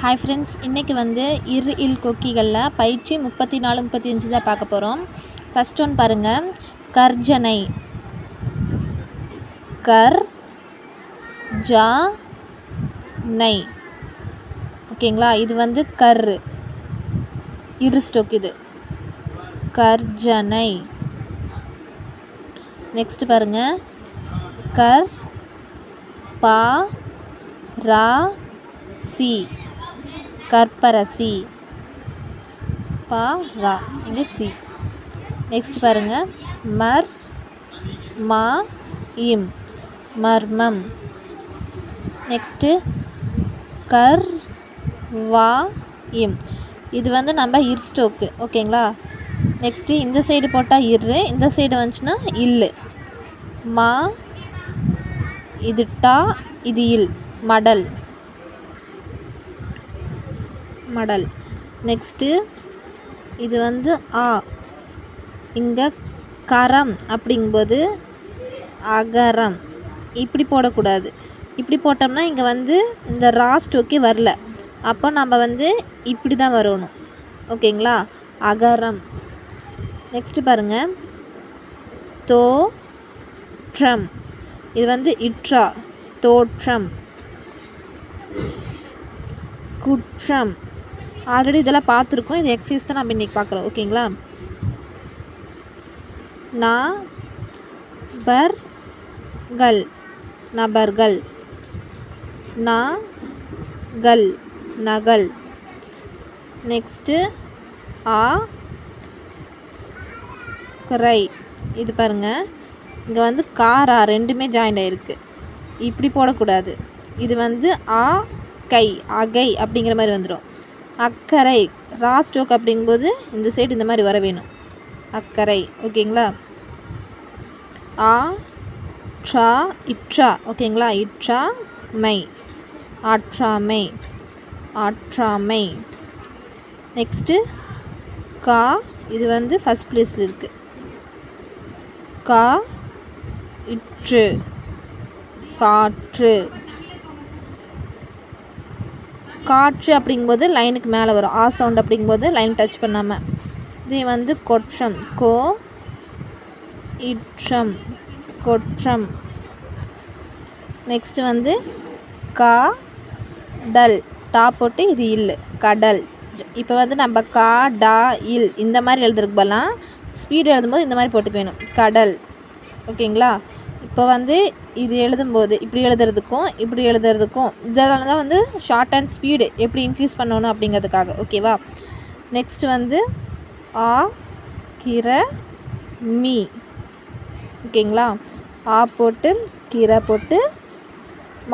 Hi friends இன்றைக்கி வந்து இரு இல் கொக்கிகளில் பயிற்சி முப்பத்தி நாலு முப்பத்தி அஞ்சு தான் பார்க்க போகிறோம் ஃபஸ்ட் ஒன் பாருங்கள் கர்ஜனை. கர் ஜா நை ஓகேங்களா? இது வந்து கர். இரு ஸ்டோக் இது. கர்ஜனை. நெக்ஸ்ட் பாருங்கள் கர் பா ரா சி. கற்பரசி. பா ரா இங்கே சி. நெக்ஸ்ட் பாருங்கள் மர் மா இம். மர்மம். நெக்ஸ்ட்டு கர் வா இம். இது வந்து நம்ம இர் ஸ்டோக்கு. ஓகேங்களா? நெக்ஸ்ட்டு இந்த சைடு போட்டால் இரு. இந்த சைடு வந்துச்சுன்னா இல்லு. மா இது டா இது இல். மடல். மடல். நெக்ஸ்ட்டு இது வந்து ஆ. இங்கே கரம் அப்படிங்கும்போது அகரம். இப்படி போடக்கூடாது. இப்படி போட்டோம்னா இங்கே வந்து இந்த ராஸ்ட் ஓகே வரல. அப்போ நம்ம வந்து இப்படி தான் வரணும். ஓகேங்களா? அகரம். நெக்ஸ்ட்டு பாருங்கள் தோ ட்ரம் இது வந்து இட்ரா தோற்றம். குற்றம். ஆல்ரெடி இதெல்லாம் பார்த்துருக்கோம். இது எக்ஸசைஸ் தான் நம்ம இன்றைக்கி பார்க்குறோம். ஓகேங்களா? நா பர் கள் நபர்கள். நா கல் நகல். நெக்ஸ்ட்டு ஆ. கரை இது பாருங்கள் இங்கே வந்து காரா ரெண்டுமே ஜாயின் ஆகிருக்கு இப்படி போடக்கூடாது. இது வந்து ஆ கை. அகை அப்படிங்கிற மாதிரி வந்துடும் அக்கறை. ரா ஸ்டோக் அப்படிங்கும்போது இந்த சைடு இந்த மாதிரி வர வேணும். அக்கறை. ஓகேங்களா? ஆ ட்ரா இட்ரா ஓகேங்களா? இட்ரா மை. ஆற்றாமை. ஆற்றாமை. நெக்ஸ்ட்டு கா. இது வந்து ஃபஸ்ட் ப்ளேஸில் இருக்குது கா இற்று. காற்று. காற்று அப்படிங்கும்போது லைனுக்கு மேலே வரும். ஆ சவுண்ட் அப்படிங்கும்போது லைன் டச் பண்ணாமல் இதே வந்து கொற்றம். கோ இற்றம். கொற்றம். நெக்ஸ்ட்டு வந்து கா டல். டா போட்டு இது இல். கடல். இப்போ வந்து நம்ம கா டா இல் இந்த மாதிரி எழுதுறதுக்கு பதிலாக ஸ்பீடு எழுதும்போது இந்த மாதிரி போட்டுக்க வேணும். கடல். ஓகேங்களா? இப்போ வந்து இது எழுதும்போது இப்படி எழுதுறதுக்கும் இப்படி எழுதுறதுக்கும் இதனால தான் வந்து ஷார்ட் அண்ட் ஸ்பீடு எப்படி இன்க்ரீஸ் பண்ணணும் அப்படிங்கிறதுக்காக. ஓகேவா நெக்ஸ்ட் வந்து ஆ கிர மீ. ஓகேங்களா ஆ போட்டு கீரை போட்டு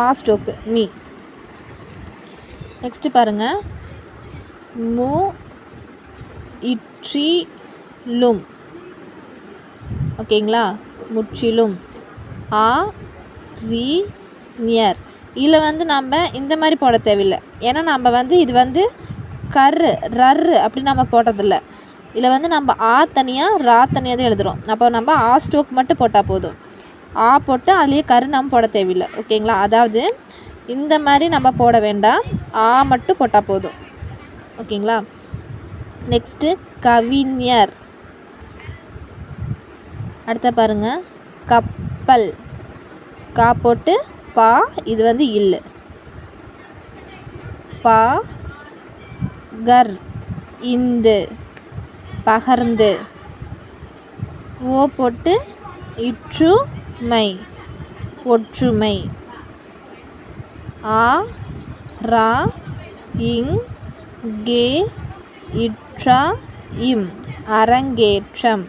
மாஸ்டோக்கு மீ. நெக்ஸ்ட்டு பாருங்கள் மு இற்றி லும் ஓகேங்களா முற்றிலும். ஆ ரி நியர் இதில் வந்து நம்ம இந்த மாதிரி போட தேவையில்லை. ஏன்னா நம்ம வந்து இது வந்து கர் ரர்ரு அப்படின்னு நம்ம போடுறதில்ல இதில் வந்து நம்ம ஆ தனியாக ரா தனியாக தான் எழுதுகிறோம் அப்போ நம்ம ஆ ஸ்டோக் மட்டும் போட்டால் போதும். ஆ போட்டு அதுலேயே கரு நம்ம போட தேவையில்லை. ஓகேங்களா? அதாவது இந்த மாதிரி நம்ம போட வேண்டாம். ஆ மட்டும் போட்டால் போதும். ஓகேங்களா? நெக்ஸ்ட்டு கவிஞர். அடுத்த பாருங்கள் கப்பல். கா போட்டு பா இது வந்து இல்லு. பா கர் இந்து பகர்ந்து. ஓ போட்டு இற்றுமை ஒற்றுமை. ஆ ரா இங் கே இற்றா இம் அரங்கேற்றம்.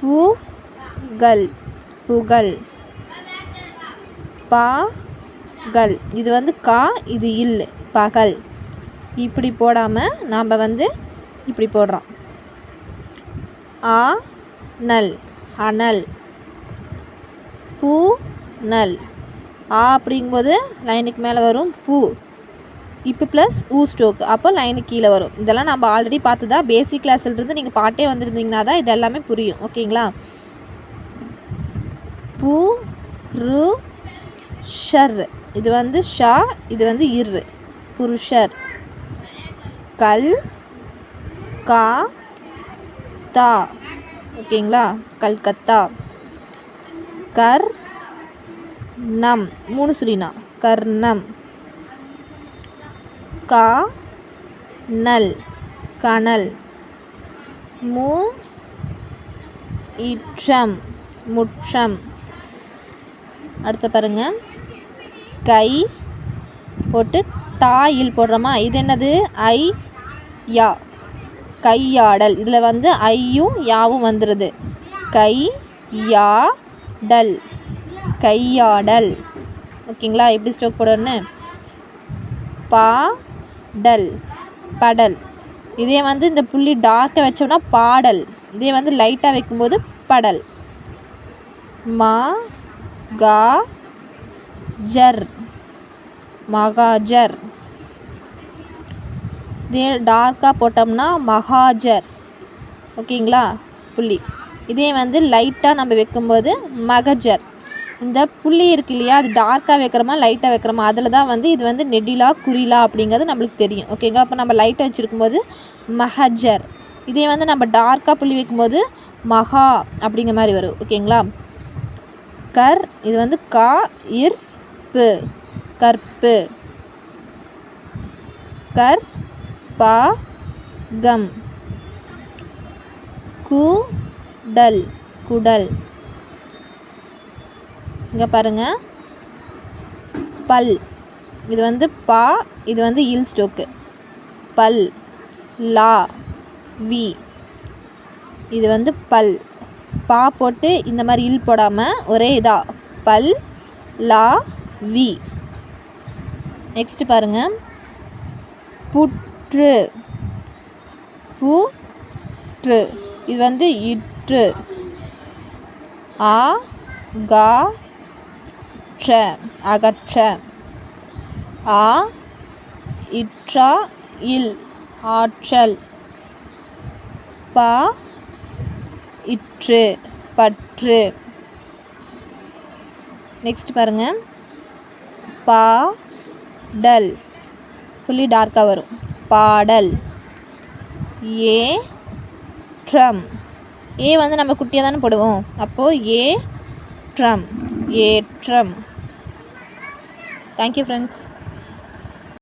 பூ புகழ் புகழ் பகல். இது வந்து கா இது இல் பகல். இப்படி போடாமல் நாம் வந்து இப்படி போடுறோம். ஆ நல் அனல். பூ நல். ஆ அப்படிங்கும்போது லைனுக்கு மேலே வரும் பூ. இப்போ ப்ளஸ் ஊ ஸ்டோக் அப்போ லைனுக்கு கீழே வரும். இதெல்லாம் நம்ம ஆல்ரெடி பார்த்ததா? பேசிக் கிளாஸ்லேருந்து நீங்கள் பாட்டே வந்திருந்தீங்கன்னா தான் இது எல்லாமே புரியும். ஓகேங்களா? பூ ரு ஷர். இது வந்து ஷா இது வந்து இரு. புருஷர். கல் கா தா. ஓகேங்களா? கல்கத்தா. கர் நம் மூணு சுரினா. கர்ணம் கா நல். கனல். மு இற்றம். முற்றம். அடுத்து பாருங்க. கை போட்டு டாயில் போடுறோமா? இது என்னது? ஐ யா. கையாடல். இதில் வந்து ஐயும் யாவும் வந்துடுது கை யா டல். கையாடல். ஓகேங்களா? எப்படி ஸ்டோக் போடணும்னு பா டல். படல். இதே வந்து இந்த புள்ளி டார்க்கை வச்சோம்னா பாடல். இதே வந்து லைட்டாக வைக்கும்போது படல். மா கா ஜர் மகாஜர். இதே டார்க்காக போட்டோம்னா மகாஜர். ஓகேங்களா? புள்ளி. இதே வந்து லைட்டாக நம்ம வைக்கும்போது மகஜர். இந்த புள்ளி இருக்கு இல்லையா? அது டார்க்காக வைக்கிறோமா லைட்டாக வைக்கிறோமா? அதில் தான் வந்து இது வந்து நெடிலா குறிலா அப்படிங்கிறது நம்மளுக்கு தெரியும். ஓகேங்களா? அப்போ நம்ம லைட்டாக வச்சுருக்கும்போது மஹஜர் இதே வந்து நம்ம டார்க்காக புள்ளி வைக்கும்போது மகா அப்படிங்கிற மாதிரி வரும். ஓகேங்களா? கர் இது வந்து கா இர்ப்பு கற்பு. கர் பா கம். குடல் குடல். இங்கே பாருங்க. பல். இது வந்து பா இது வந்து இல் ஸ்டோக்கு. பல். லா. வி. இது வந்து பல். பா போட்டு இந்த மாதிரி இல் போடாமல் ஒரே இதாக பல் லா வி. நெக்ஸ்ட்டு பாருங்கள் புற்று. புற்று. இது வந்து இற்று. ஆ கா ற்ற அகற்ற. ஆ இற்றா இல் ஆற்றல். பா இற்று பற்று. நெக்ஸ்ட் பாருங்க. பா டல் புள்ளி டார்க்காக வரும். பாடல். ஏ ட்ரம். ஏ வந்து நம்ம குட்டியாக தானே போடுவோம். அப்போது ஏ drum. A drum. Thank you friends